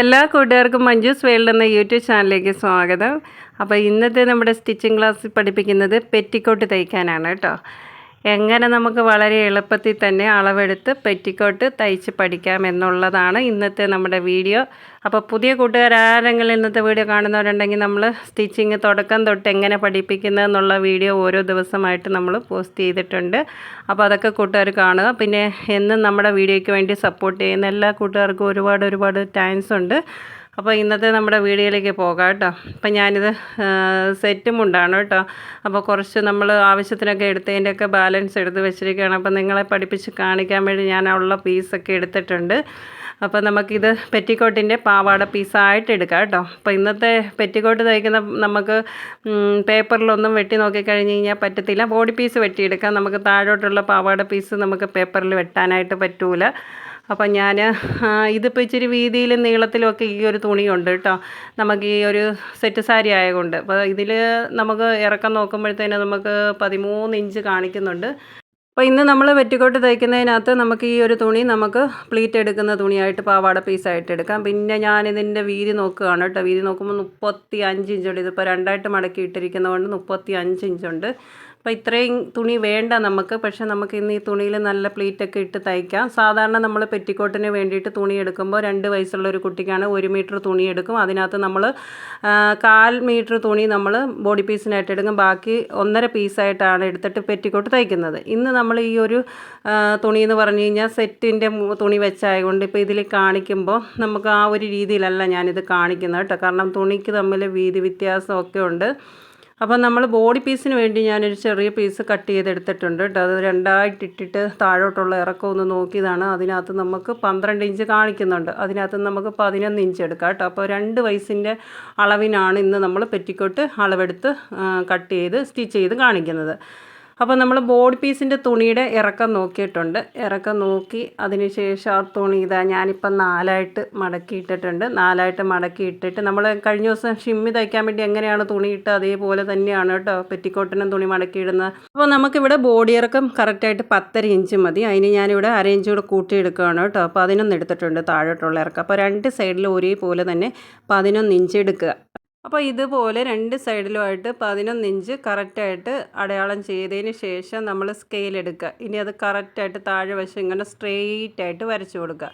എല്ലാ കൂട്ടുകാർക്കും മഞ്ജൂസ് വേൾഡ് എന്ന യൂട്യൂബ് ചാനലിലേക്ക് സ്വാഗതം. അപ്പോൾ ഇന്നത്തെ നമ്മുടെ സ്റ്റിച്ചിങ് ക്ലാസ്സിൽ പഠിപ്പിക്കുന്നത് പെറ്റിക്കോട്ട് തയ്ക്കാനാണ് കേട്ടോ. എങ്ങനെ നമുക്ക് വളരെ എളുപ്പത്തിൽ തന്നെ അളവെടുത്ത് പെറ്റിക്കോട്ട് തയ്ച്ച് പഠിക്കാം എന്നുള്ളതാണ് ഇന്നത്തെ നമ്മുടെ വീഡിയോ. അപ്പോൾ പുതിയ കൂട്ടുകാരാരെങ്കിലും ഇന്നത്തെ വീഡിയോ കാണുന്നവരുണ്ടെങ്കിൽ നമ്മൾ സ്റ്റിച്ചിങ് തുടക്കം തൊട്ട് എങ്ങനെ പഠിപ്പിക്കുന്നത് എന്നുള്ള വീഡിയോ ഓരോ ദിവസമായിട്ട് നമ്മൾ പോസ്റ്റ് ചെയ്തിട്ടുണ്ട്. അപ്പോൾ അതൊക്കെ കൂട്ടുകാർ കാണുക. പിന്നെ എന്നും നമ്മുടെ വീഡിയോയ്ക്ക് വേണ്ടി സപ്പോർട്ട് ചെയ്യുന്ന എല്ലാ കൂട്ടുകാർക്കും ഒരുപാട് ഒരുപാട് താങ്ക്സ് ഉണ്ട്. അപ്പോൾ ഇന്നത്തെ നമ്മുടെ വീഡിയോയിലേക്ക് പോകാം കേട്ടോ. അപ്പം ഞാനിത് സെറ്റും ഉണ്ടാണ് കേട്ടോ. അപ്പോൾ കുറച്ച് നമ്മൾ ആവശ്യത്തിനൊക്കെ എടുത്തതിന്റെയൊക്കെ ബാലൻസ് എടുത്ത് വെച്ചിരിക്കുകയാണ്. അപ്പോൾ നിങ്ങളെ പഠിപ്പിച്ച് കാണിക്കാൻ വേണ്ടി ഞാൻ ഉള്ള പീസൊക്കെ എടുത്തിട്ടുണ്ട്. അപ്പോൾ നമുക്കിത് പെറ്റിക്കോട്ടിന്റെ പാവാട പീസായിട്ട് എടുക്കാം കേട്ടോ. അപ്പോൾ ഇന്നത്തെ പെറ്റിക്കോട്ട് തയ്ക്കുന്ന നമുക്ക് പേപ്പറിലൊന്നും വെട്ടി നോക്കിക്കഴിഞ്ഞ് കഴിഞ്ഞാൽ പറ്റത്തില്ല. ബോഡി പീസ് വെട്ടിയെടുക്കാം. നമുക്ക് താഴോട്ടുള്ള പാവാട പീസ് നമുക്ക് പേപ്പറിൽ വെട്ടാനായിട്ട് പറ്റൂല. അപ്പം ഞാൻ ഇതിപ്പോൾ ഇച്ചിരി വീതിയിലും നീളത്തിലും ഒക്കെ ഈ ഒരു തുണിയുണ്ട് കേട്ടോ. നമുക്ക് ഈ ഒരു സെറ്റ് സാരി ആയതുകൊണ്ട് അപ്പോൾ ഇതിൽ നമുക്ക് ഇറക്കം നോക്കുമ്പോഴത്തേന് നമുക്ക് പതിമൂന്ന് ഇഞ്ച് കാണിക്കുന്നുണ്ട്. അപ്പോൾ ഇന്ന് നമ്മൾ വെറ്റിക്കോട്ട് തയ്ക്കുന്നതിനകത്ത് നമുക്ക് ഈ ഒരു തുണി നമുക്ക് പ്ലീറ്റ് എടുക്കുന്ന തുണിയായിട്ട് പാവാട പീസായിട്ട് എടുക്കാം. പിന്നെ ഞാനിതിന്റെ വീതി നോക്കുകയാണ് കേട്ടോ. വീതി നോക്കുമ്പോൾ മുപ്പത്തി അഞ്ച് ഇഞ്ചുണ്ട് ഇതിപ്പോൾ രണ്ടായിട്ട് മടക്കി ഇട്ടിരിക്കുന്നതുകൊണ്ട് മുപ്പത്തി അഞ്ച് ഇഞ്ചുണ്ട് അപ്പോൾ ഇത്രയും തുണി വേണ്ട നമുക്ക്. പക്ഷേ നമുക്ക് ഇന്ന് ഈ തുണിയിൽ നല്ല പ്ലീറ്റൊക്കെ ഇട്ട് തയ്ക്കാം. സാധാരണ നമ്മൾ പെറ്റിക്കോട്ടിന് വേണ്ടിയിട്ട് തുണി എടുക്കുമ്പോൾ രണ്ട് വയസ്സുള്ള ഒരു കുട്ടിക്കാണ് ഒരു മീറ്റർ തുണി എടുക്കും. അതിനകത്ത് നമ്മൾ കാൽ മീറ്റർ തുണി നമ്മൾ ബോഡി പീസിനായിട്ട് എടുക്കും. ബാക്കി ഒന്നര പീസായിട്ടാണ് എടുത്തിട്ട് പെറ്റിക്കോട്ട് തയ്ക്കുന്നത്. ഇന്ന് നമ്മൾ ഈ ഒരു തുണി എന്ന് പറഞ്ഞു കഴിഞ്ഞാൽ സെറ്റിന്റെ തുണി വെച്ചായതുകൊണ്ട് ഇപ്പോൾ ഇതിൽ കാണിക്കുമ്പോൾ നമുക്ക് ആ ഒരു രീതിയിലല്ല ഞാനിത് കാണിക്കുന്നത് കേട്ടോ. കാരണം തുണിക്ക് തമ്മിൽ വീതി വ്യത്യാസമൊക്കെ ഉണ്ട്. അപ്പോൾ നമ്മൾ ബോഡി പീസിന് വേണ്ടി ഞാനൊരു ചെറിയ പീസ് കട്ട് ചെയ്തെടുത്തിട്ടുണ്ട് കേട്ടോ. അത് രണ്ടായിട്ട് ഇട്ടിട്ട് താഴോട്ടുള്ള ഇറക്കം ഒന്ന് നോക്കിയതാണ്. അതിനകത്ത് നമുക്ക് പന്ത്രണ്ട് ഇഞ്ച് കാണിക്കുന്നുണ്ട്. അതിനകത്ത് നമുക്ക് പതിനൊന്ന് ഇഞ്ച് എടുക്കാം കേട്ടോ. അപ്പോൾ രണ്ട് വയസ്സിന്റെ അളവിനാണ് ഇന്ന് നമ്മൾ പെറ്റിക്കോട്ട് അളവെടുത്ത് കട്ട് ചെയ്ത് സ്റ്റിച്ച് ചെയ്ത് കാണിക്കുന്നത്. അപ്പോൾ നമ്മൾ ബോഡി പീസിന്റെ തുണിയുടെ ഇറക്കം നോക്കിയിട്ടുണ്ട്. ഇറക്കം നോക്കി അതിനുശേഷം ആ തുണി ഇതാ ഞാനിപ്പം നാലായിട്ട് മടക്കി ഇട്ടിട്ടുണ്ട് നാലായിട്ട് മടക്കി ഇട്ടിട്ട് നമ്മൾ കഴിഞ്ഞ ദിവസം ഷിമ്മി തയ്ക്കാൻ വേണ്ടി എങ്ങനെയാണ് തുണി ഇട്ട് അതേപോലെ തന്നെയാണ് കേട്ടോ. പെറ്റിക്കോട്ടിനും തുണി മടക്കി ഇടുന്നത് അപ്പോൾ നമുക്കിവിടെ ബോഡി ഇറക്കം കറക്റ്റായിട്ട് പത്തര ഇഞ്ച് മതി. അതിന് ഞാനിവിടെ അര ഇഞ്ച് കൂടെ കൂട്ടിയെടുക്കുകയാണ് കേട്ടോ. അപ്പോൾ അതിനൊന്ന് എടുത്തിട്ടുണ്ട് താഴോട്ടുള്ള ഇറക്കം. അപ്പോൾ രണ്ട് സൈഡിൽ ഒരേപോലെ തന്നെ പതിനൊന്ന് ഇഞ്ച് എടുക്കുക. അപ്പോൾ ഇതുപോലെ രണ്ട് സൈഡിലുമായിട്ട് പതിനൊന്ന് ഇഞ്ച് കറക്റ്റായിട്ട് അടയാളം ചെയ്തതിന് ശേഷം നമ്മൾ സ്കെയിൽ എടുക്കുക. ഇനി അത് കറക്റ്റായിട്ട് താഴെ വശം ഇങ്ങനെ സ്ട്രെയിറ്റ് ആയിട്ട് വരച്ചു കൊടുക്കുക.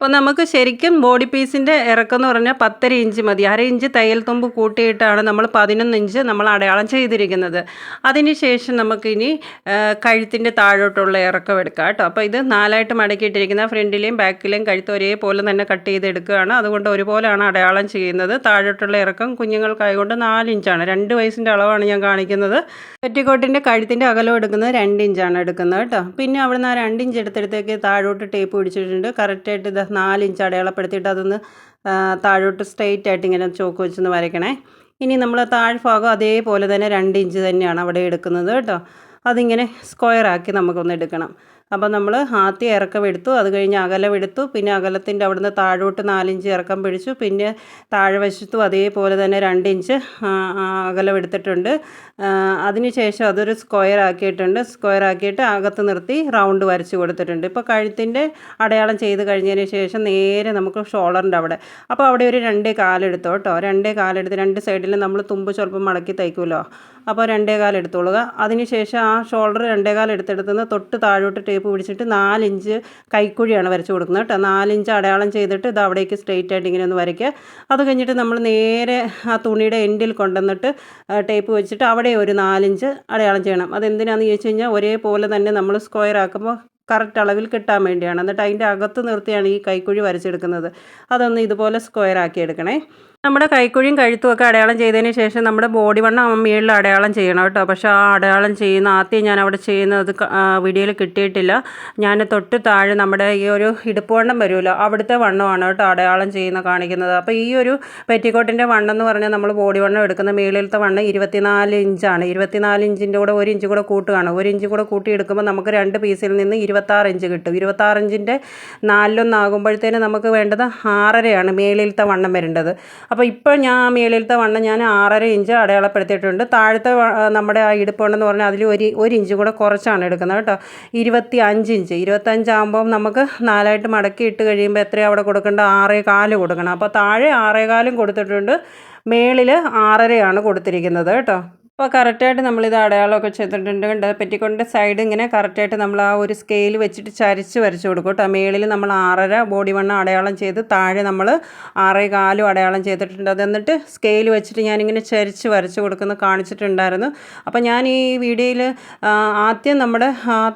അപ്പോൾ നമുക്ക് ശരിക്കും ബോഡി പീസിന്റെ ഇറക്കം എന്ന് പറഞ്ഞാൽ പത്തര ഇഞ്ച് മതി. അര ഇഞ്ച് തയ്യൽ തുമ്പ് കൂട്ടിയിട്ടാണ് നമ്മൾ പതിനൊന്ന് ഇഞ്ച് നമ്മൾ അടയാളം ചെയ്തിരിക്കുന്നത്. അതിനുശേഷം നമുക്കിനി കഴുത്തിന്റെ താഴോട്ടുള്ള ഇറക്കം എടുക്കാം കേട്ടോ. അപ്പോൾ ഇത് നാലായിട്ട് മടക്കിയിട്ടിരിക്കുന്ന ഫ്രണ്ടിലെയും ബാക്കിലെയും കഴുത്ത് ഒരേപോലെ തന്നെ കട്ട് ചെയ്തെടുക്കുകയാണ്. അതുകൊണ്ട് ഒരുപോലെയാണ് അടയാളം ചെയ്യുന്നത്. താഴോട്ടുള്ള ഇറക്കം കുഞ്ഞുങ്ങൾക്കായതുകൊണ്ട് നാല് ഇഞ്ചാണ്. രണ്ട് വയസ്സിന്റെ അളവാണ് ഞാൻ കാണിക്കുന്നത്. പെറ്റിക്കോട്ടിന്റെ കഴുത്തിന്റെ അകലം എടുക്കുന്നത് രണ്ട് ഇഞ്ചാണ് എടുക്കുന്നത് കേട്ടോ. പിന്നെ അവിടുന്ന് ആ രണ്ട് ഇഞ്ച് എടുത്തെടുത്തേക്ക് താഴോട്ട് ടേപ്പ് പിടിച്ചിട്ടുണ്ട്. കറക്റ്റായിട്ട് നാലിഞ്ച് അടയാളപ്പെടുത്തിയിട്ട് അതൊന്ന് താഴോട്ട് സ്ട്രെയിറ്റ് ആയിട്ട് ഇങ്ങനെ ചോക്ക് വെച്ചൊന്ന് വരയ്ക്കണേ. ഇനി നമ്മൾ താഴ്ഭാഗം അതേപോലെ തന്നെ രണ്ട് ഇഞ്ച് തന്നെയാണ് അവിടെ എടുക്കുന്നത് കേട്ടോ. അതിങ്ങനെ സ്ക്വയറാക്കി നമുക്കൊന്ന് എടുക്കണം. അപ്പോൾ നമ്മൾ ആദ്യം ഇറക്കം എടുത്തു അത് കഴിഞ്ഞ് അകലം എടുത്തു പിന്നെ അകലത്തിന്റെ അവിടുന്ന് താഴോട്ട് നാലിഞ്ച് ഇറക്കം പിടിച്ചു പിന്നെ താഴെ വശത്തും അതേപോലെ തന്നെ രണ്ട് ഇഞ്ച് അകലം എടുത്തിട്ടുണ്ട്. അതിനുശേഷം അതൊരു സ്ക്വയർ ആക്കിയിട്ടുണ്ട്. സ്ക്വയർ ആക്കിയിട്ട് അകത്ത് നിർത്തി റൗണ്ട് വരച്ച് കൊടുത്തിട്ടുണ്ട്. ഇപ്പോൾ കഴുത്തിന്റെ അടയാളം ചെയ്ത് കഴിഞ്ഞതിന് ശേഷം നേരെ നമുക്ക് ഷോളറിന്റെ അവിടെ. അപ്പോൾ അവിടെ ഒരു രണ്ടേ കാലെടുത്തോ കേട്ടോ രണ്ടേ കാലെടുത്ത് രണ്ട് സൈഡിൽ നമ്മൾ തുമ്പ് സ്വല്പം മടക്കി തയ്ക്കുമല്ലോ അപ്പോൾ രണ്ടേ കാലെടുത്തോളുക അതിനുശേഷം ആ ഷോൾഡർ രണ്ടേ കാലെടുത്തെടുത്തുനിന്ന് തൊട്ട് താഴോട്ട് ടേപ്പ് പിടിച്ചിട്ട് നാലിഞ്ച് കൈക്കുഴിയാണ് വരച്ച് കൊടുക്കുന്നത് കേട്ടോ നാലിഞ്ച് അടയാളം ചെയ്തിട്ട് ഇത് അവിടേക്ക് സ്ട്രെയിറ്റ് ആയിട്ട് ഇങ്ങനെ ഒന്ന് വരയ്ക്കുക. അത് കഴിഞ്ഞിട്ട് നമ്മൾ നേരെ ആ തുണിയുടെ എൻഡിൽ കൊണ്ടുവന്നിട്ട് ടേപ്പ് വെച്ചിട്ട് അവിടെ ഒരു നാലിഞ്ച് അടയാളം ചെയ്യണം. അതെന്തിനാണെന്ന് ചോദിച്ചു കഴിഞ്ഞാൽ ഒരേപോലെ തന്നെ നമ്മൾ സ്ക്വയർ ആക്കുമ്പോൾ കറക്റ്റ് അളവിൽ കിട്ടാൻ വേണ്ടിയാണ്. എന്നിട്ട് അതിന്റെ അകത്ത് നിർത്തിയാണ് ഈ കൈക്കുഴി വരച്ചെടുക്കുന്നത്. അതൊന്ന് ഇതുപോലെ സ്ക്വയർ ആക്കി എടുക്കണേ. നമ്മുടെ കൈക്കുഴിയും കഴുത്തും ഒക്കെ അടയാളം ചെയ്തതിന് ശേഷം നമ്മുടെ ബോഡി വണ്ണം മുകളിൽ അടയാളം ചെയ്യണം കേട്ടോ. പക്ഷേ ആ അടയാളം ചെയ്യുന്ന ആദ്യം ഞാൻ അവിടെ ചെയ്യുന്നത് വീഡിയോയിൽ കിട്ടിയിട്ടില്ല. ഞാൻ തൊട്ട് താഴെ നമ്മുടെ ഈ ഒരു ഇടുപ്പ് വണ്ണം വരുമല്ലോ അവിടുത്തെ വണ്ണമാണ് കേട്ടോ അടയാളം ചെയ്യുന്ന കാണിക്കുന്നത്. അപ്പോൾ ഈ ഒരു പെറ്റിക്കോട്ടിന്റെ വണ്ണം എന്ന് പറഞ്ഞാൽ നമ്മൾ ബോഡി വണ്ണം എടുക്കുന്ന മേളിലത്തെ വണ്ണം ഇരുപത്തിനാല് ഇഞ്ചാണ്. ഇരുപത്തിനാല് ഇഞ്ചിന്റെ കൂടെ ഒരു ഇഞ്ച് കൂടെ കൂട്ടുകയാണ് ഒരു ഇഞ്ച് കൂടെ കൂട്ടി എടുക്കുമ്പോൾ നമുക്ക് രണ്ട് പീസിൽ നിന്ന് ഇരുപത്താറ് ഇഞ്ച് കിട്ടും. ഇരുപത്താറ് ഇഞ്ചിന്റെ നാലിലൊന്നാകുമ്പോഴത്തേന് നമുക്ക് വേണ്ടത് ആറരയാണ് മേളിലത്തെ വണ്ണം വരേണ്ടത്. അപ്പോൾ ഇപ്പോൾ ഞാൻ മേളിലത്തെ വണ്ണം ഞാൻ ആറര ഇഞ്ച് അടയാളപ്പെടുത്തിയിട്ടുണ്ട്. താഴത്തെ നമ്മുടെ ആ ഇടുപ്പുണ്ടെന്ന് പറഞ്ഞാൽ അതിൽ ഒരു ഒരു ഇഞ്ച് കൂടെ കുറച്ചാണ് എടുക്കുന്നത് കേട്ടോ. ഇരുപത്തി അഞ്ച് ഇഞ്ച്. ഇരുപത്തഞ്ചാകുമ്പോൾ നമുക്ക് നാലായിട്ട് മടക്കി ഇട്ട് കഴിയുമ്പോൾ എത്രയാണ് അവിടെ കൊടുക്കേണ്ടത്? ആറേ കാൽ കൊടുക്കണം. അപ്പോൾ താഴെ ആറേ കാലും കൊടുത്തിട്ടുണ്ട്. മേളിൽ ആറരയാണ് കൊടുത്തിരിക്കുന്നത് കേട്ടോ. അപ്പോൾ കറക്റ്റായിട്ട് നമ്മളിത് അടയാളമൊക്കെ ചെയ്തിട്ടുണ്ട് കണ്ടോ പെറ്റിക്കൊണ്ട് സൈഡ് ഇങ്ങനെ കറക്റ്റായിട്ട് നമ്മൾ ആ ഒരു സ്കെയിൽ വെച്ചിട്ട് ചരിച്ച് വരച്ച് കൊടുക്കും കേട്ടോ. മേളിൽ നമ്മൾ ആറര ബോഡി വണ്ണം അടയാളം ചെയ്ത് താഴെ നമ്മൾ ആറേ കാലും അടയാളം ചെയ്തിട്ടുണ്ട്. അത് എന്നിട്ട് സ്കെയിൽ വെച്ചിട്ട് ഞാനിങ്ങനെ ചരിച്ച് വരച്ച് കൊടുക്കുന്ന കാണിച്ചിട്ടുണ്ടായിരുന്നു. അപ്പോൾ ഞാൻ ഈ വീഡിയോയിൽ ആദ്യം നമ്മുടെ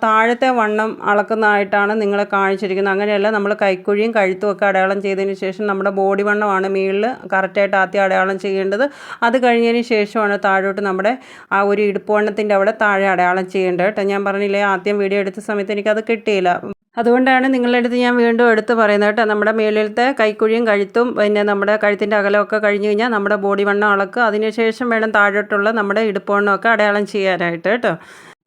താഴത്തെ വണ്ണം അളക്കുന്നതായിട്ടാണ് നിങ്ങളെ കാണിച്ചിരിക്കുന്നത്. അങ്ങനെയല്ല നമ്മൾ കൈക്കുഴിയും കഴുത്തും ഒക്കെ അടയാളം ചെയ്തതിന് ശേഷം നമ്മുടെ ബോഡി വണ്ണമാണ് മേളിൽ കറക്റ്റായിട്ട് ആദ്യം അടയാളം ചെയ്യേണ്ടത്. അത് കഴിഞ്ഞതിന് ശേഷമാണ് താഴോട്ട് നമ്മുടെ ആ ഒരു ഇടുപ്പോണ്ണത്തിന്റെ അവിടെ താഴെ അടയാളം ചെയ്യേണ്ടത് കേട്ടോ. ഞാൻ പറഞ്ഞില്ലേ ആദ്യം വീഡിയോ എടുത്ത സമയത്ത് എനിക്കത് കിട്ടിയില്ല. അതുകൊണ്ടാണ് നിങ്ങളുടെ അടുത്ത് ഞാൻ വീണ്ടും എടുത്ത് പറയുന്നത് കേട്ടോ. നമ്മുടെ മേളിലത്തെ കൈക്കുഴിയും കഴുത്തും പിന്നെ നമ്മുടെ കഴുത്തിന്റെ അകലമൊക്കെ കഴിഞ്ഞ് കഴിഞ്ഞാൽ നമ്മുടെ ബോഡി വണ്ണം അളക്കുക അതിനുശേഷം വേണം താഴോട്ടുള്ള നമ്മുടെ ഇടുപ്പോണ്ണമൊക്കെ അടയാളം ചെയ്യാനായിട്ട് കേട്ടോ.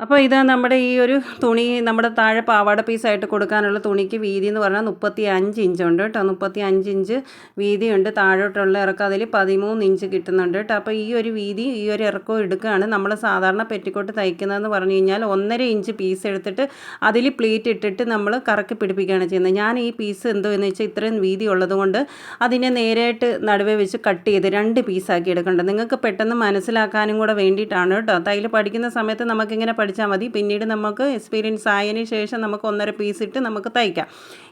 അപ്പോൾ ഇത് നമ്മുടെ ഈ ഒരു തുണി നമ്മുടെ താഴെ പാവാട പീസായിട്ട് കൊടുക്കാനുള്ള തുണിക്ക് വീതി എന്ന് പറഞ്ഞാൽ മുപ്പത്തി അഞ്ച് ഇഞ്ചുണ്ട് കേട്ടോ. മുപ്പത്തി അഞ്ച് ഇഞ്ച് വീതിയുണ്ട്. താഴോട്ടുള്ള ഇറക്കം അതിൽ പതിമൂന്ന് ഇഞ്ച് കിട്ടുന്നുണ്ട് കേട്ടോ. അപ്പോൾ ഈ ഒരു വീതി ഈ ഒരു ഇറക്കവും എടുക്കുകയാണ് നമ്മൾ സാധാരണ പെറ്റിക്കോട്ട് തയ്ക്കുന്നതെന്ന് പറഞ്ഞു കഴിഞ്ഞാൽ ഒന്നര ഇഞ്ച് പീസ് എടുത്തിട്ട് അതിൽ പ്ലീറ്റ് ഇട്ടിട്ട് നമ്മൾ കറക്കി പിടിപ്പിക്കുകയാണ് ചെയ്യുന്നത്. ഞാൻ ഈ പീസ് എന്തോ എന്ന് വെച്ചാൽ ഇത്രയും വീതി ഉള്ളതുകൊണ്ട് അതിനെ നേരായിട്ട് നടുവേ വെച്ച് കട്ട് ചെയ്ത് രണ്ട് പീസാക്കി എടുക്കേണ്ടത്. നിങ്ങൾക്ക് പെട്ടെന്ന് മനസ്സിലാക്കാനും കൂടെ വേണ്ടിയിട്ടാണ് കേട്ടോ. തയ്യൽ പഠിക്കുന്ന സമയത്ത് നമുക്കിങ്ങനെ പഠിച്ചാൽ മതി. പിന്നീട് നമുക്ക് എക്സ്പീരിയൻസ് ആയതിനു ശേഷം നമുക്ക് ഒന്നര പീസ് ഇട്ട് നമുക്ക് തയ്ക്കാം.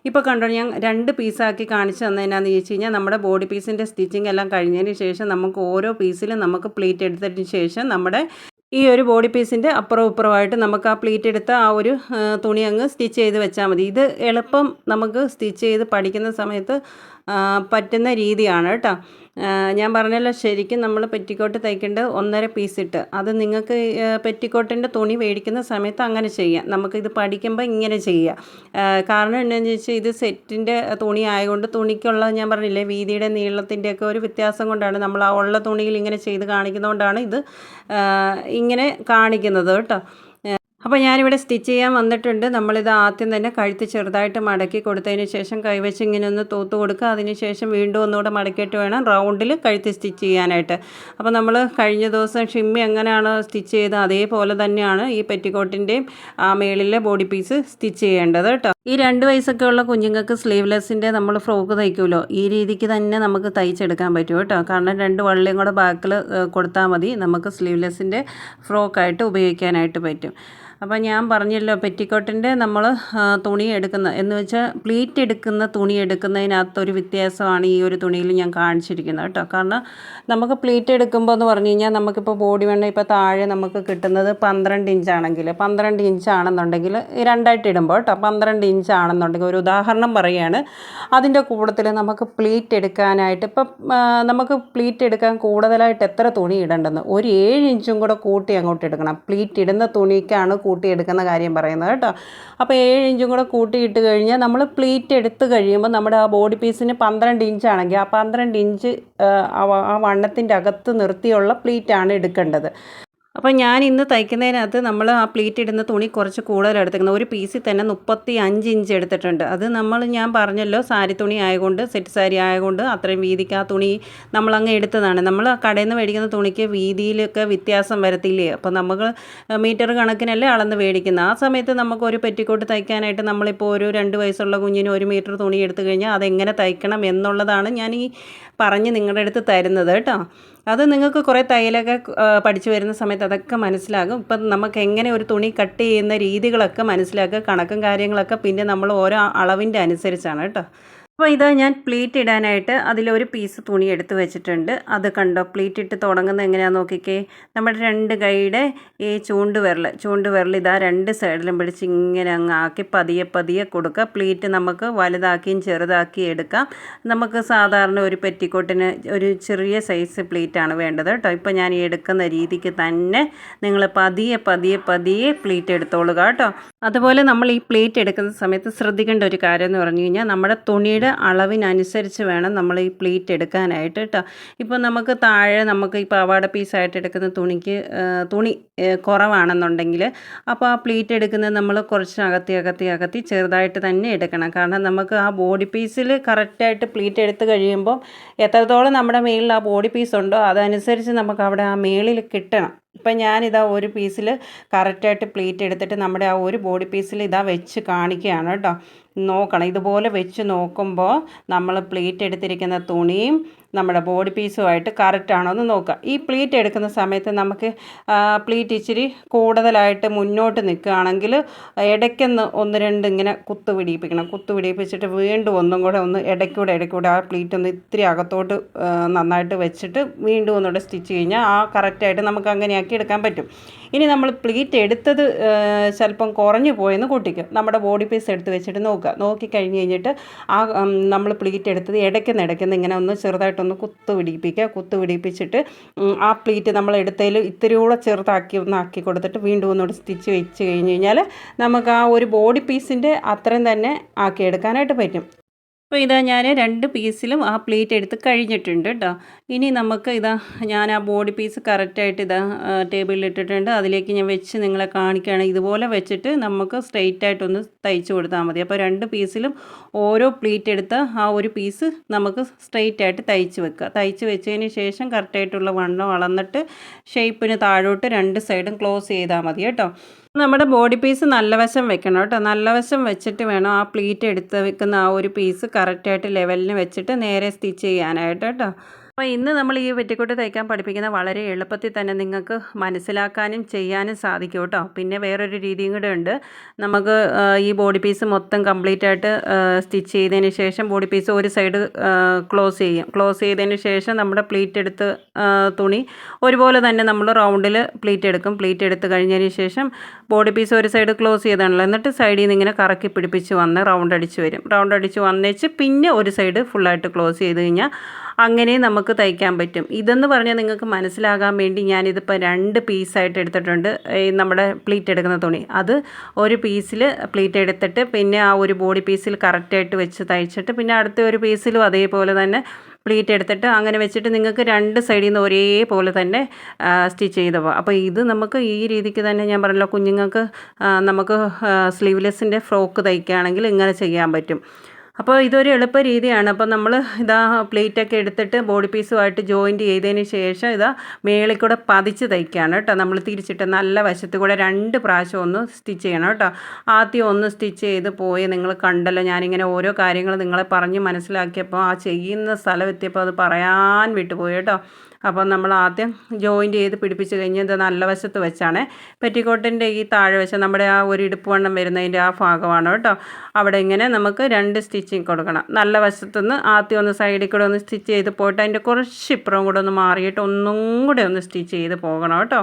ഇപ്പോൾ കണ്ടോ ഞാൻ രണ്ട് പീസാക്കി കാണിച്ചു തന്നതിനാന്ന് ചോദിച്ചു കഴിഞ്ഞാൽ നമ്മുടെ ബോഡി പീസിന്റെ സ്റ്റിച്ചിങ് എല്ലാം കഴിഞ്ഞതിന് ശേഷം നമുക്ക് ഓരോ പീസിലും നമുക്ക് പ്ലീറ്റ് എടുത്തതിന് ശേഷം നമ്മുടെ ഈ ഒരു ബോഡി പീസിന്റെ അപ്പുറവും ഇപ്പുറമായിട്ട് നമുക്ക് ആ പ്ലീറ്റ് എടുത്ത ആ ഒരു തുണി അങ്ങ് സ്റ്റിച്ച് ചെയ്ത് വെച്ചാൽ മതി. ഇത് എളുപ്പം നമുക്ക് സ്റ്റിച്ച് ചെയ്ത് പഠിക്കുന്ന സമയത്ത് പറ്റുന്ന രീതിയാണ് കേട്ടോ. ഞാൻ പറഞ്ഞല്ലോ ശരിക്കും നമ്മൾ പെറ്റിക്കോട്ട് തയ്ക്കേണ്ടത് ഒന്നര പീസ് ഇട്ട്. അത് നിങ്ങൾക്ക് പെറ്റിക്കോട്ടിന്റെ തുണി മേടിക്കുന്ന സമയത്ത് അങ്ങനെ ചെയ്യാം. നമുക്കിത് പഠിക്കുമ്പോൾ ഇങ്ങനെ ചെയ്യാം. കാരണം എന്താണെന്ന് ചോദിച്ചാൽ ഇത് സെറ്റിന്റെ തുണി ആയതുകൊണ്ട് തുണിക്കുള്ള ഞാൻ പറഞ്ഞില്ലേ വീതിയുടെ നീളത്തിന്റെയൊക്കെ ഒരു വ്യത്യാസം കൊണ്ടാണ് നമ്മൾ ആ ഉള്ള തുണിയിൽ ഇങ്ങനെ ചെയ്ത് കാണിക്കുന്നതുകൊണ്ടാണ് ഇത് ഇങ്ങനെ കാണിക്കുന്നത് കേട്ടോ. അപ്പോൾ ഞാനിവിടെ സ്റ്റിച്ച് ചെയ്യാൻ വന്നിട്ടുണ്ട്. നമ്മളിത് ആദ്യം തന്നെ കഴുത്ത് ചെറുതായിട്ട് മടക്കി കൊടുത്തതിന് ശേഷം കൈവച്ച് ഇങ്ങനെ ഒന്ന് തൂത്ത് കൊടുക്കുക. അതിന് ശേഷം വീണ്ടും ഒന്നുകൂടെ മടക്കിയിട്ട് വേണം റൗണ്ടിൽ കഴുത്ത് സ്റ്റിച്ച് ചെയ്യാനായിട്ട്. അപ്പോൾ നമ്മൾ കഴിഞ്ഞ ദിവസം ഷിമ്മി എങ്ങനെയാണ് സ്റ്റിച്ച് ചെയ്തത് അതേപോലെ തന്നെയാണ് ഈ പെറ്റിക്കോട്ടിന്റെയും ആ മേളിലെ ബോഡി പീസ് സ്റ്റിച്ച് ചെയ്യേണ്ടത് കേട്ടോ. ഈ രണ്ട് വയസ്സൊക്കെ ഉള്ള കുഞ്ഞുങ്ങൾക്ക് സ്ലീവ്ലെസ്സിന്റെ നമ്മൾ ഫ്രോക്ക് തയ്ക്കുമല്ലോ ഈ രീതിക്ക് തന്നെ നമുക്ക് തയ്ച്ചെടുക്കാൻ പറ്റും കേട്ടോ. കാരണം രണ്ട് വള്ളിയും കൂടെ ബാക്കിൽ കൊടുത്താൽ മതി. നമുക്ക് സ്ലീവ്ലെസ്സിന്റെ ഫ്രോക്കായിട്ട് ഉപയോഗിക്കാനായിട്ട് പറ്റും. അപ്പോൾ ഞാൻ പറഞ്ഞല്ലോ പെറ്റിക്കോട്ടിന്റെ നമ്മൾ തുണി എടുക്കുന്ന എന്ന് വെച്ചാൽ പ്ലീറ്റ് എടുക്കുന്ന തുണി എടുക്കുന്നതിനകത്തൊരു വ്യത്യാസമാണ് ഈ ഒരു തുണിയിൽ ഞാൻ കാണിച്ചിരിക്കുന്നത് കേട്ടോ. കാരണം നമുക്ക് പ്ലീറ്റ് എടുക്കുമ്പോൾ എന്ന് പറഞ്ഞു കഴിഞ്ഞാൽ നമുക്കിപ്പോൾ ബോഡി വേണ്ട ഇപ്പോൾ താഴെ നമുക്ക് കിട്ടുന്നത് പന്ത്രണ്ട് ഇഞ്ചാണെങ്കിൽ പന്ത്രണ്ട് ഇഞ്ചാണെന്നുണ്ടെങ്കിൽ രണ്ടായിട്ട് ഇടുമ്പോൾ കേട്ടോ പന്ത്രണ്ട് ഇഞ്ചാണെന്നുണ്ടെങ്കിൽ ഒരു ഉദാഹരണം പറയുകയാണ്. അതിന്റെ കൂട്ടത്തിൽ നമുക്ക് പ്ലീറ്റ് എടുക്കാനായിട്ട് ഇപ്പം നമുക്ക് പ്ലീറ്റ് എടുക്കാൻ കൂടുതലായിട്ട് എത്ര തുണി ഇടേണ്ടെന്ന്? ഒരു ഏഴ് ഇഞ്ചും കൂടെ കൂട്ടി അങ്ങോട്ട് എടുക്കണം. പ്ലീറ്റ് ഇടുന്ന തുണിക്കാണ് എടുക്കുന്ന കാര്യം പറയുന്നത് കേട്ടോ. അപ്പോൾ ഏഴ് ഇഞ്ചും കൂടെ കൂട്ടിയിട്ട് കഴിഞ്ഞാൽ നമ്മൾ പ്ലീറ്റ് എടുത്ത് കഴിയുമ്പോൾ നമ്മുടെ ആ ബോഡി പീസിന് പന്ത്രണ്ട് ഇഞ്ചാണെങ്കിൽ ആ പന്ത്രണ്ട് ഇഞ്ച് ആ വണ്ണത്തിന്റെ അകത്ത് നിർത്തിയുള്ള പ്ലീറ്റാണ് എടുക്കേണ്ടത്. അപ്പോൾ ഞാൻ ഇന്ന് തയ്ക്കുന്നതിനകത്ത് നമ്മൾ ആ പ്ലീറ്റ് ഇടുന്ന തുണി കുറച്ച് കൂടുതൽ എടുത്തേക്കുന്നത് ഒരു പീസിൽ തന്നെ മുപ്പത്തി അഞ്ച് ഇഞ്ച് എടുത്തിട്ടുണ്ട്. അത് നമ്മൾ ഞാൻ പറഞ്ഞല്ലോ സാരി തുണി ആയതുകൊണ്ട് സെറ്റ് സാരി ആയതുകൊണ്ട് അത്രയും വീതിക്ക് ആ തുണി നമ്മളങ്ങ് എടുത്തതാണ്. നമ്മൾ കടയിൽ നിന്ന് മേടിക്കുന്ന തുണിക്ക് വീതിയിലൊക്കെ വ്യത്യാസം വരത്തില്ലേ? അപ്പോൾ നമുക്ക് മീറ്റർ കണക്കിനല്ലേ അളന്ന് മേടിക്കുന്നത് ആ സമയത്ത് നമുക്ക് ഒരു പെറ്റിക്കോട്ട് തയ്ക്കാനായിട്ട് നമ്മളിപ്പോൾ ഒരു രണ്ട് വയസ്സുള്ള കുഞ്ഞിന് ഒരു മീറ്റർ തുണി എടുത്തു കഴിഞ്ഞാൽ അതെങ്ങനെ തയ്ക്കണം എന്നുള്ളതാണ് ഞാൻ ഈ പറഞ്ഞ് നിങ്ങളുടെ അടുത്ത് തരുന്നത് കേട്ടോ. അത് നിങ്ങൾക്ക് കുറേ തയ്യലൊക്കെ പഠിച്ചു വരുന്ന സമയത്ത് അതൊക്കെ മനസ്സിലാകും. ഇപ്പം നമുക്ക് എങ്ങനെ ഒരു തുണി കട്ട് ചെയ്യുന്ന രീതികളൊക്കെ മനസ്സിലാക്കുക കണക്കും കാര്യങ്ങളൊക്കെ പിന്നെ നമ്മൾ ഓരോ അളവിന്റെ അനുസരിച്ചാണ് കേട്ടോ. അപ്പോൾ ഇതാ ഞാൻ പ്ലീറ്റ് ഇടാനായിട്ട് അതിലൊരു പീസ് തുണി എടുത്ത് വെച്ചിട്ടുണ്ട്. അത് കണ്ടോ? പ്ലീറ്റ് ഇട്ട് തുടങ്ങുന്നത് എങ്ങനെയാണെന്ന് നോക്കിക്കേ? നമ്മുടെ രണ്ട് കൈയുടെ ഈ ചൂണ്ട് വിരൽ ചൂണ്ട് വിരൽ ഇതാ രണ്ട് സൈഡിലും പിടിച്ച് ഇങ്ങനെ അങ്ങ് ആക്കി പതിയെ പതിയെ കൊടുക്കുക. പ്ലീറ്റ് നമുക്ക് വലുതാക്കിയും ചെറുതാക്കിയും എടുക്കാം. നമുക്ക് സാധാരണ ഒരു പെറ്റിക്കോട്ടിന് ഒരു ചെറിയ സൈസ് പ്ലീറ്റാണ് വേണ്ടത് കേട്ടോ. ഇപ്പോൾ ഞാൻ എടുക്കുന്ന രീതിക്ക് തന്നെ നിങ്ങൾ പതിയെ പതിയെ പതിയെ പ്ലീറ്റ് എടുത്തോളുക കേട്ടോ. അതുപോലെ നമ്മൾ ഈ പ്ലേറ്റ് എടുക്കുന്ന സമയത്ത് ശ്രദ്ധിക്കേണ്ട ഒരു കാര്യം എന്ന് പറഞ്ഞു കഴിഞ്ഞാൽ നമ്മുടെ തുണിയുടെ അളവിനനുസരിച്ച് വേണം നമ്മൾ ഈ പ്ലേറ്റ് എടുക്കാനായിട്ട് കേട്ടോ ഇപ്പോൾ നമുക്ക് താഴെ നമുക്ക് ഈ പാവാട പീസായിട്ട് എടുക്കുന്ന തുണിക്ക് തുണി കുറവാണെന്നുണ്ടെങ്കിൽ അപ്പോൾ ആ പ്ലേറ്റ് എടുക്കുന്നത് നമ്മൾ കുറച്ച് അകത്തി അകത്തി അകത്തി ചെറുതായിട്ട് തന്നെ എടുക്കണം. കാരണം നമുക്ക് ആ ബോഡി പീസിൽ കറക്റ്റായിട്ട് പ്ലേറ്റ് എടുത്ത് കഴിയുമ്പോൾ എത്രത്തോളം നമ്മുടെ മേളിൽ ആ ബോഡി പീസ് ഉണ്ടോ അതനുസരിച്ച് നമുക്ക് അവിടെ ആ മേളിൽ കിട്ടണം. ഇപ്പം ഞാനിതാ ഒരു പീസിൽ കറക്റ്റായിട്ട് പ്ലേറ്റ് എടുത്തിട്ട് നമ്മുടെ ആ ഒരു ബോഡി പീസിൽ ഇതാ വെച്ച് കാണിക്കുകയാണ് കേട്ടോ. നോക്കണം. ഇതുപോലെ വെച്ച് നോക്കുമ്പോൾ നമ്മൾ പ്ലേറ്റ് എടുത്തിരിക്കുന്ന തുണിയും നമ്മുടെ ബോഡി പീസുമായിട്ട് കറക്റ്റ് ആണോ എന്ന് നോക്കുക. ഈ പ്ലീറ്റ് എടുക്കുന്ന സമയത്ത് നമുക്ക് പ്ലീറ്റ് ഇച്ചിരി കൂടുതലായിട്ട് മുന്നോട്ട് നിൽക്കുകയാണെങ്കിൽ ഇടയ്ക്കൊന്ന് ഒന്ന് രണ്ട് ഇങ്ങനെ കുത്ത് പിടിപ്പിക്കണം. പിടിപ്പിച്ചിട്ട് വീണ്ടും ഒന്നും കൂടെ ഒന്ന് ഇടയ്ക്കൂടെ ഇടയ്ക്കൂടെ ആ പ്ലീറ്റ് ഒന്ന് ഇത്തിരി അകത്തോട്ട് നന്നായിട്ട് വെച്ചിട്ട് വീണ്ടും ഒന്നുകൂടെ സ്റ്റിച്ച് കഴിഞ്ഞാൽ ആ കറക്റ്റായിട്ട് നമുക്ക് അങ്ങനെയാക്കി എടുക്കാൻ പറ്റും. ഇനി നമ്മൾ പ്ലീറ്റ് എടുത്തത് ചിലപ്പം കുറഞ്ഞു പോയെന്ന് കൂട്ടിക്കും. നമ്മുടെ ബോഡി പീസ് എടുത്ത് വെച്ചിട്ട് നോക്കുക. നോക്കി കഴിഞ്ഞ് കഴിഞ്ഞിട്ട് ആ നമ്മൾ പ്ലീറ്റ് എടുത്തത് ഇടയ്ക്കുന്ന് ഇടയ്ക്കുന്ന് ഇങ്ങനെ ഒന്ന് ചെറുതായിട്ടൊന്ന് കുത്ത് പിടിപ്പിക്കുക. പിടിപ്പിച്ചിട്ട് ആ പ്ലീറ്റ് നമ്മൾ എടുത്തതിൽ ഇത്തിരി കൂടെ ചെറുതാക്കി ഒന്ന് ആക്കി കൊടുത്തിട്ട് വീണ്ടും ഒന്നുകൂടെ സ്റ്റിച്ച് വെച്ച് കഴിഞ്ഞ് കഴിഞ്ഞാൽ നമുക്ക് ആ ഒരു ബോഡി പീസിന്റെ അത്രയും തന്നെ ആക്കിയെടുക്കാനായിട്ട് പറ്റും. അപ്പോൾ ഇതാ ഞാൻ രണ്ട് പീസിലും ആ പ്ലേറ്റ് എടുത്ത് കഴിഞ്ഞിട്ടുണ്ട് കേട്ടോ. ഇനി നമുക്ക് ഇതാ ഞാൻ ആ ബോഡി പീസ് കറക്റ്റായിട്ട് ഇതാ ടേബിളിൽ ഇട്ടിട്ടുണ്ട്. അതിലേക്ക് ഞാൻ വെച്ച് നിങ്ങളെ കാണിക്കുകയാണ്. ഇതുപോലെ വെച്ചിട്ട് നമുക്ക് സ്ട്രെയിറ്റ് ആയിട്ടൊന്ന് തയ്ച്ച് കൊടുത്താൽ മതി. അപ്പോൾ രണ്ട് പീസിലും ഓരോ പ്ലേറ്റ് എടുത്ത് ആ ഒരു പീസ് നമുക്ക് സ്ട്രെയിറ്റ് ആയിട്ട് തയ്ച്ച് വെക്കുക. തയ്ച്ച് വെച്ചതിന് ശേഷം കറക്റ്റായിട്ടുള്ള വണ്ണം അളന്നിട്ട് ഷേപ്പിന് താഴോട്ട് രണ്ട് സൈഡും ക്ലോസ് ചെയ്താൽ മതി കേട്ടോ. നമ്മുടെ ബോഡി പീസ് നല്ല വശം വെക്കണം കേട്ടോ. നല്ല വശം വെച്ചിട്ട് വേണം ആ പ്ലീറ്റ് എടുത്ത് വെക്കുന്ന ആ ഒരു പീസ് കറക്റ്റായിട്ട് ലെവലിന് വെച്ചിട്ട് നേരെ സ്റ്റിച്ച് ചെയ്യാനായിട്ട് കേട്ടോ. അപ്പോൾ ഇന്ന് നമ്മൾ ഈ പെറ്റിക്കോട്ട് തയ്ക്കാൻ പഠിപ്പിക്കുന്ന വളരെ എളുപ്പത്തിൽ തന്നെ നിങ്ങൾക്ക് മനസ്സിലാക്കാനും ചെയ്യാനും സാധിക്കും കേട്ടോ. പിന്നെ വേറൊരു രീതിയും കൂടെ ഉണ്ട്. നമുക്ക് ഈ ബോഡി പീസ് മൊത്തം കംപ്ലീറ്റ് ആയിട്ട് സ്റ്റിച്ച് ചെയ്തതിന് ശേഷം ബോഡി പീസ് ഒരു സൈഡ് ക്ലോസ് ചെയ്യും. ക്ലോസ് ചെയ്തതിന് ശേഷം നമ്മുടെ പ്ലീറ്റ് എടുത്ത് തുണി ഒരുപോലെ തന്നെ നമ്മൾ റൗണ്ടിൽ പ്ലീറ്റ് എടുക്കും. പ്ലീറ്റ് എടുത്ത് കഴിഞ്ഞതിന് ശേഷം ബോഡി പീസ് ഒരു സൈഡ് ക്ലോസ് ചെയ്താണല്ലോ. എന്നിട്ട് സൈഡിൽ നിന്ന് ഇങ്ങനെ കറക്കി പിടിപ്പിച്ച് വന്ന് റൗണ്ട് അടിച്ച് വരും. റൗണ്ട് അടിച്ച് വന്നേച്ച് പിന്നെ ഒരു സൈഡ് ഫുള്ളായിട്ട് ക്ലോസ് ചെയ്ത് കഴിഞ്ഞാൽ അങ്ങനെ നമുക്ക് തയ്ക്കാൻ പറ്റും. ഇതെന്ന് പറഞ്ഞാൽ നിങ്ങൾക്ക് മനസ്സിലാകാൻ വേണ്ടി ഞാനിതിപ്പോൾ രണ്ട് പീസായിട്ട് എടുത്തിട്ടുണ്ട്. ഈ നമ്മുടെ പ്ലീറ്റ് എടുക്കുന്ന തുണി. അത് ഒരു പീസിൽ പ്ലീറ്റ് എടുത്തിട്ട് പിന്നെ ആ ഒരു ബോഡി പീസിൽ കറക്റ്റായിട്ട് വെച്ച് തയ്ച്ചിട്ട് പിന്നെ അടുത്ത ഒരു പീസിലും അതേപോലെ തന്നെ പ്ലീറ്റ് എടുത്തിട്ട് അങ്ങനെ വെച്ചിട്ട് നിങ്ങൾക്ക് രണ്ട് സൈഡിൽ നിന്ന് ഒരേപോലെ തന്നെ സ്റ്റിച്ച് ചെയ്ത് പോകാം അപ്പോൾ ഇത് നമുക്ക് ഈ രീതിക്ക് തന്നെ ഞാൻ പറഞ്ഞല്ലോ കുഞ്ഞുങ്ങൾക്ക് നമുക്ക് സ്ലീവ്ലെസ്സിന്റെ ഫ്രോക്ക് തയ്ക്കുകയാണെങ്കിൽ ഇങ്ങനെ ചെയ്യാൻ പറ്റും. അപ്പോൾ ഇതൊരു എളുപ്പ രീതിയാണ്. അപ്പോൾ നമ്മൾ ഇതാ പ്ലേറ്റൊക്കെ എടുത്തിട്ട് ബോഡി പീസുമായിട്ട് ജോയിന്റ് ചെയ്തതിന് ശേഷം ഇതാ മേളിൽ കൂടെ പതിച്ച് തയ്ക്കുകയാണ് കേട്ടോ. നമ്മൾ തിരിച്ചിട്ട് നല്ല വശത്ത് കൂടെ രണ്ട് പ്രാവശ്യം ഒന്ന് സ്റ്റിച്ച് ചെയ്യണം കേട്ടോ. ആദ്യം ഒന്ന് സ്റ്റിച്ച് ചെയ്ത് പോയി നിങ്ങൾ കണ്ടല്ലോ. ഞാനിങ്ങനെ ഓരോ കാര്യങ്ങൾ നിങ്ങളെ പറഞ്ഞ് മനസ്സിലാക്കിയപ്പോൾ ആ ചെയ്യുന്ന സ്ഥലം എത്തിയപ്പോൾ അത് പറയാൻ വിട്ടുപോയി കേട്ടോ. അപ്പോൾ നമ്മൾ ആദ്യം ജോയിന്റ് ചെയ്ത് പിടിപ്പിച്ച് കഴിഞ്ഞ് ഇത് നല്ല വശത്ത് വെച്ചാണ്. പെറ്റിക്കോട്ടിന്റെ ഈ താഴെ വശം നമ്മുടെ ആ ഒരു ഇടുപ്പ് വണ്ണം വരുന്നതിന്റെ ആ ഭാഗമാണ് കേട്ടോ. അവിടെ ഇങ്ങനെ നമുക്ക് രണ്ട് സ്റ്റിച്ചിങ് കൊടുക്കണം. നല്ല വശത്തുനിന്ന് ആദ്യം ഒന്ന് സൈഡിൽ കൂടെ ഒന്ന് സ്റ്റിച്ച് ചെയ്ത് പോയിട്ട് അതിന്റെ കുറച്ച് ഇപ്പുറം കൂടെ ഒന്ന് മാറിയിട്ട് ഒന്നും കൂടെ ഒന്ന് സ്റ്റിച്ച് ചെയ്ത് പോകണം കേട്ടോ.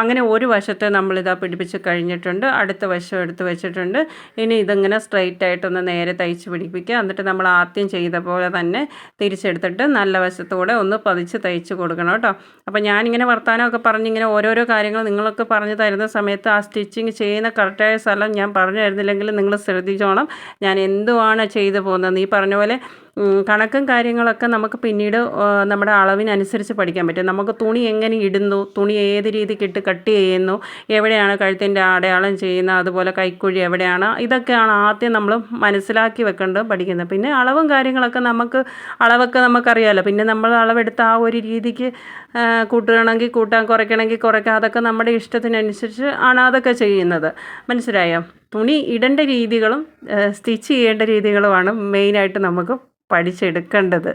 അങ്ങനെ ഒരു വശത്തെ നമ്മളിതാ പിടിപ്പിച്ച് കഴിഞ്ഞിട്ടുണ്ട്. അടുത്ത വശം എടുത്ത് വെച്ചിട്ടുണ്ട്. ഇനി ഇതിങ്ങനെ സ്ട്രെയിറ്റ് ആയിട്ടൊന്ന് നേരെ തയ്ച്ച് പിടിപ്പിക്കുക. എന്നിട്ട് നമ്മൾ ആദ്യം ചെയ്ത പോലെ തന്നെ തിരിച്ചെടുത്തിട്ട് നല്ല വശത്തൂടെ ഒന്ന് പതിച്ച് തയ്ച്ച് കൊടുക്കണം കേട്ടോ. അപ്പോൾ ഞാനിങ്ങനെ വർത്തമാനമൊക്കെ പറഞ്ഞിങ്ങനെ ഓരോരോ കാര്യങ്ങൾ നിങ്ങളൊക്കെ പറഞ്ഞു തരുന്ന സമയത്ത് ആ സ്റ്റിച്ചിങ് ചെയ്യുന്ന കറക്റ്റായ സ്ഥലം ഞാൻ പറഞ്ഞു തരുന്നില്ലെങ്കിൽ നിങ്ങൾ ശ്രദ്ധിച്ചോണം. ഞാൻ എന്തുവാണ് ചെയ്തു പോകുന്നത്. നീ പറഞ്ഞ പോലെ കണക്കും കാര്യങ്ങളൊക്കെ നമുക്ക് പിന്നീട് നമ്മുടെ അളവിനനുസരിച്ച് പഠിക്കാൻ പറ്റും. നമുക്ക് തുണി എങ്ങനെ ഇടുന്നു? തുണി ഏത് രീതിക്ക് ഇട്ട് കട്ട് ചെയ്യുന്നു? എവിടെയാണ് കഴുത്തിന്റെ അടയാളം ചെയ്യുന്നത്? അതുപോലെ കൈക്കുഴി എവിടെയാണ്? ഇതൊക്കെയാണ് ആദ്യം നമ്മൾ മനസ്സിലാക്കി വെക്കേണ്ടത് പഠിക്കുന്നത്. പിന്നെ അളവും കാര്യങ്ങളൊക്കെ നമുക്ക് അളവൊക്കെ നമുക്കറിയാമല്ലോ പിന്നെ നമ്മൾ അളവെടുത്ത് ആ ഒരു രീതിക്ക് കൂട്ടുകയാണെങ്കിൽ കൂട്ടാൻ കുറയ്ക്കണമെങ്കിൽ കുറയ്ക്കാം. അതൊക്കെ നമ്മുടെ ഇഷ്ടത്തിനനുസരിച്ച് ആണ് അതൊക്കെ ചെയ്യുന്നത്. മനസ്സിലായോ? തുണി ഇടേണ്ട രീതികളും സ്റ്റിച്ച് ചെയ്യേണ്ട രീതികളുമാണ് മെയിനായിട്ട് നമുക്ക് പഠിച്ചെടുക്കേണ്ടത്.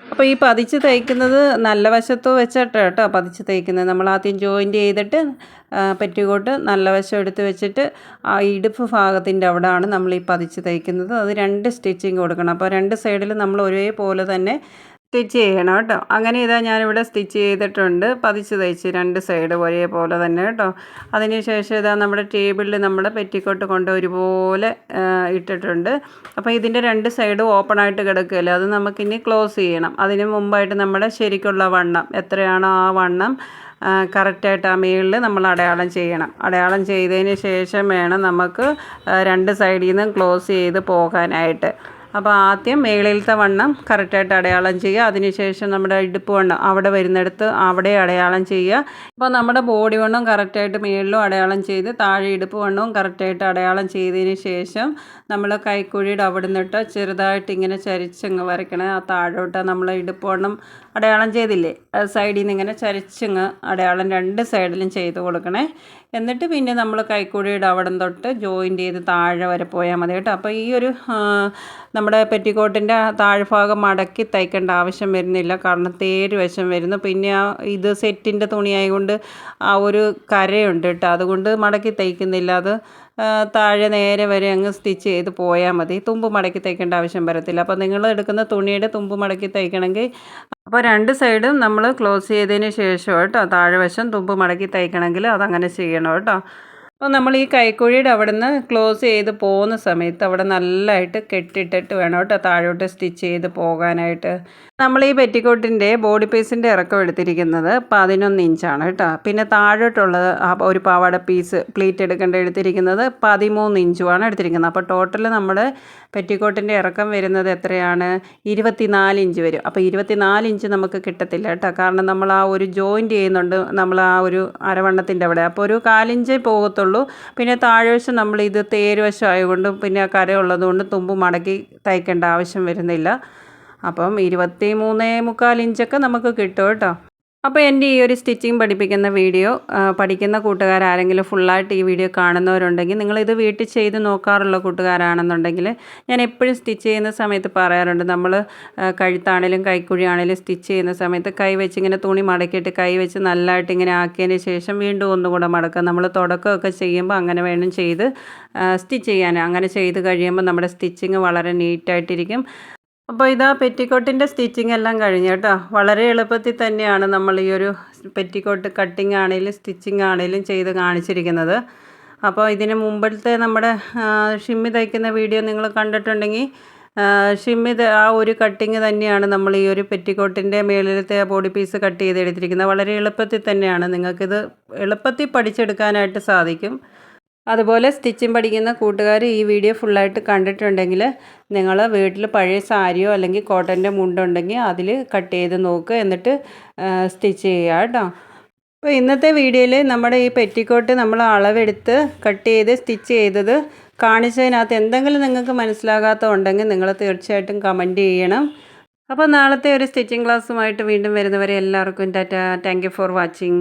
അപ്പോൾ ഈ പതിച്ച് തയ്ക്കുന്നത് നല്ല വശത്ത് വെച്ചിട്ട് കേട്ടോ പതിച്ച് തയ്ക്കുന്നത് നമ്മൾ ആദ്യം ജോയിന്റ് ചെയ്തിട്ട് പെറ്റിക്കോട്ട് നല്ല വശം എടുത്ത് വെച്ചിട്ട് ആ ഇടുപ്പ് ഭാഗത്തിന്റെ അവിടെയാണ് നമ്മൾ ഈ പതിച്ച് തയ്ക്കുന്നത് അത് രണ്ട് സ്റ്റിച്ചിങ് കൊടുക്കണം. അപ്പോൾ രണ്ട് സൈഡിൽ നമ്മൾ ഒരേപോലെ തന്നെ സ്റ്റിച്ച് ചെയ്യണം കേട്ടോ. അങ്ങനെ ഇതാ ഞാനിവിടെ സ്റ്റിച്ച് ചെയ്തിട്ടുണ്ട്. പതിച്ച് തയ്ച്ച് രണ്ട് സൈഡ് ഒരേപോലെ തന്നെ കേട്ടോ. അതിന് ശേഷം ഇതാ നമ്മുടെ ടേബിളിൽ നമ്മുടെ പെറ്റിക്കോട്ട് കൊണ്ട് ഒരുപോലെ ഇട്ടിട്ടുണ്ട്. അപ്പോൾ ഇതിന്റെ രണ്ട് സൈഡും ഓപ്പൺ ആയിട്ട് കിടക്കുകയല്ലേ? അത് നമുക്കിനി ക്ലോസ് ചെയ്യണം. അതിന് മുമ്പായിട്ട് നമ്മുടെ ശരിക്കുള്ള വണ്ണം. എത്രയാണോ ആ വണ്ണം? കറക്റ്റായിട്ട് ആ മേളിൽ നമ്മൾ അടയാളം ചെയ്യണം. അടയാളം ചെയ്തതിന് ശേഷം വേണം നമുക്ക് രണ്ട് സൈഡിൽ നിന്നും ക്ലോസ് ചെയ്ത് പോകാനായിട്ട്. അപ്പോൾ ആദ്യം മേളിലത്തെ വണ്ണം കറക്റ്റായിട്ട് അടയാളം ചെയ്യുക. അതിനുശേഷം നമ്മുടെ ഇടുപ്പ് വണ്ണം അവിടെ വരുന്നിടത്ത് അവിടെ അടയാളം ചെയ്യുക. അപ്പോൾ നമ്മുടെ ബോഡി വണ്ണം കറക്റ്റായിട്ട് മേളിലും അടയാളം ചെയ്ത് താഴെ ഇടുപ്പ് വണ്ണവും കറക്റ്റായിട്ട് അടയാളം ചെയ്തതിന് ശേഷം നമ്മൾ കൈക്കുഴിയുടെ അവിടെ നിന്നിട്ട് ചെറുതായിട്ട് ഇങ്ങനെ ചരിച്ചങ്ങ് വരയ്ക്കണേ. ആ താഴോട്ട് നമ്മൾ ഇടുപ്പ് വണ്ണം അടയാളം ചെയ്തില്ലേ? സൈഡിൽ നിന്ന് ഇങ്ങനെ ചരിച്ചങ്ങ് അടയാളം രണ്ട് സൈഡിലും ചെയ്ത് കൊടുക്കണേ. എന്നിട്ട് പിന്നെ നമ്മൾ കൈക്കൂടിയുടെ അവിടം തൊട്ട് ജോയിന്റ് ചെയ്ത് താഴെ വരെ പോയാൽ മതി കേട്ടോ. അപ്പോൾ ഈ ഒരു നമ്മുടെ പെറ്റിക്കോട്ടിന്റെ താഴ്ഭാഗം മടക്കി തയ്ക്കേണ്ട ആവശ്യം വരുന്നില്ല. കാരണം തേര് വശം വരുന്നു. പിന്നെ ആ ഇത് സെറ്റിന്റെ തുണിയായതുകൊണ്ട് ആ ഒരു കരയുണ്ട് കേട്ടോ. അതുകൊണ്ട് മടക്കി തയ്ക്കുന്നില്ല. അത് താഴെ നേരെ വരെ അങ്ങ് സ്റ്റിച്ച് ചെയ്ത് പോയാൽ മതി. തുമ്പ് മടക്കി തയ്ക്കേണ്ട ആവശ്യം വരത്തില്ല. അപ്പോൾ നിങ്ങൾ എടുക്കുന്ന തുണിയുടെ തുമ്പ് മടക്കി തയ്ക്കണമെങ്കിൽ അപ്പോൾ രണ്ട് സൈഡും നമ്മൾ ക്ലോസ് ചെയ്തതിന് ശേഷം കേട്ടോ താഴെ വശം തുമ്പ് മടക്കി തയ്ക്കണമെങ്കിൽ അതങ്ങനെ ചെയ്യണം കേട്ടോ. അപ്പോൾ നമ്മൾ ഈ കൈക്കുഴിയുടെ അവിടെ നിന്ന് ക്ലോസ് ചെയ്ത് പോകുന്ന സമയത്ത് അവിടെ നല്ലതായിട്ട് കെട്ടിട്ടിട്ട് വേണം കേട്ടോ താഴോട്ട് സ്റ്റിച്ച് ചെയ്ത് പോകാനായിട്ട്. നമ്മൾ ഈ പെറ്റിക്കോട്ടിന്റെ ബോഡി പീസിന്റെ ഇറക്കം എടുത്തിരിക്കുന്നത് പതിനൊന്ന് ഇഞ്ചാണ് കേട്ടോ. പിന്നെ താഴോട്ടുള്ളത് ഒരു പാവാട പീസ് പ്ലീറ്റ് എടുക്കേണ്ട എടുത്തിരിക്കുന്നത് പതിമൂന്ന് ഇഞ്ചുമാണ് എടുത്തിരിക്കുന്നത്. അപ്പോൾ ടോട്ടൽ നമ്മുടെ പെറ്റിക്കോട്ടിന്റെ ഇറക്കം വരുന്നത് എത്രയാണ്? ഇരുപത്തിനാല് ഇഞ്ച് വരും. അപ്പോൾ ഇരുപത്തിനാല് ഇഞ്ച് നമുക്ക് കിട്ടത്തില്ല കേട്ടോ. കാരണം നമ്മൾ ആ ഒരു ജോയിന്റ് ചെയ്യുന്നുണ്ട് നമ്മൾ ആ ഒരു അരവണ്ണത്തിന്റെ അവിടെ. അപ്പോൾ ഒരു കാലിഞ്ചേ പോകത്തുള്ളൂ. പിന്നെ താഴ്വശം നമ്മൾ ഇത് തേരുവശം ആയതുകൊണ്ട് പിന്നെ ആ കരയുള്ളത് കൊണ്ട് തുമ്പ് മടക്കി തയ്ക്കേണ്ട ആവശ്യം വരുന്നില്ല. അപ്പം ഇരുപത്തി മൂന്നേ മുക്കാൽ ഇഞ്ചൊക്കെ നമുക്ക് കിട്ടും കേട്ടോ. അപ്പോൾ എന്റെ ഈ ഒരു സ്റ്റിച്ചിങ് പഠിപ്പിക്കുന്ന വീഡിയോ പഠിക്കുന്ന കൂട്ടുകാരാരെങ്കിലും ഫുള്ളായിട്ട് ഈ വീഡിയോ കാണുന്നവരുണ്ടെങ്കിൽ നിങ്ങളിത് വീട്ടിൽ ചെയ്ത് നോക്കാറുള്ള കൂട്ടുകാരാണെന്നുണ്ടെങ്കിൽ ഞാൻ എപ്പോഴും സ്റ്റിച്ച് ചെയ്യുന്ന സമയത്ത് പറയാറുണ്ട്. നമ്മൾ കഴുത്താണേലും കൈക്കുഴിയാണേലും സ്റ്റിച്ച് ചെയ്യുന്ന സമയത്ത് കൈ വെച്ച് ഇങ്ങനെ തുണി മടക്കിയിട്ട് കൈ വെച്ച് നല്ലതായിട്ട് ഇങ്ങനെ ആക്കിയതിന് ശേഷം വീണ്ടും ഒന്നുകൂടെ മടക്കുക. നമ്മൾ തുടക്കമൊക്കെ ചെയ്യുമ്പോൾ അങ്ങനെ വേണം ചെയ്ത് സ്റ്റിച്ച് ചെയ്യാൻ. അങ്ങനെ ചെയ്ത് കഴിയുമ്പോൾ നമ്മുടെ സ്റ്റിച്ചിങ് വളരെ നീറ്റായിട്ടിരിക്കും അപ്പോൾ ഇതാ പെറ്റിക്കോട്ടിന്റെ സ്റ്റിച്ചിങ് എല്ലാം കഴിഞ്ഞു കേട്ടോ. വളരെ എളുപ്പത്തിൽ തന്നെയാണ് നമ്മൾ ഈ ഒരു പെറ്റിക്കോട്ട് കട്ടിങ് ആണെങ്കിലും സ്റ്റിച്ചിങ് ആണെങ്കിലും ചെയ്ത് കാണിച്ചിരിക്കുന്നത്. അപ്പോൾ ഇതിന് മുമ്പിലത്തെ നമ്മുടെ ഷിമ്മി തയ്ക്കുന്ന വീഡിയോ നിങ്ങൾ കണ്ടിട്ടുണ്ടെങ്കിൽ ഷിമ്മി ആ ഒരു കട്ടിങ് തന്നെയാണ് നമ്മൾ ഈ ഒരു പെറ്റിക്കോട്ടിന്റെ മേളിലത്തെ ബോഡി പീസ് കട്ട് ചെയ്ത് എടുത്തിരിക്കുന്നത് വളരെ എളുപ്പത്തിൽ തന്നെയാണ്. നിങ്ങൾക്കിത് എളുപ്പത്തിൽ പഠിച്ചെടുക്കാനായിട്ട് സാധിക്കും. അതുപോലെ സ്റ്റിച്ചിങ് പഠിക്കുന്ന കൂട്ടുകാർ ഈ വീഡിയോ ഫുള്ളായിട്ട് കണ്ടിട്ടുണ്ടെങ്കിൽ നിങ്ങൾ വീട്ടിൽ പഴയ സാരിയോ അല്ലെങ്കിൽ കോട്ടന്റെ മുണ്ടുണ്ടെങ്കിൽ അതിൽ കട്ട് ചെയ്ത് നോക്കുക എന്നിട്ട് സ്റ്റിച്ച് ചെയ്യുക കേട്ടോ. അപ്പോൾ ഇന്നത്തെ വീഡിയോയിൽ നമ്മുടെ ഈ പെറ്റിക്കോട്ട് നമ്മൾ അളവെടുത്ത് കട്ട് ചെയ്ത് സ്റ്റിച്ച് ചെയ്തത് കാണിച്ചതിനകത്ത് എന്തെങ്കിലും നിങ്ങൾക്ക് മനസ്സിലാകാത്ത ഉണ്ടെങ്കിൽ നിങ്ങൾ തീർച്ചയായിട്ടും കമന്റ് ചെയ്യണം. അപ്പോൾ നാളത്തെ ഒരു സ്റ്റിച്ചിങ് ക്ലാസ്സുമായിട്ട് വീണ്ടും വരുന്നവരെ എല്ലാവർക്കും ടാറ്റ. Thank for watching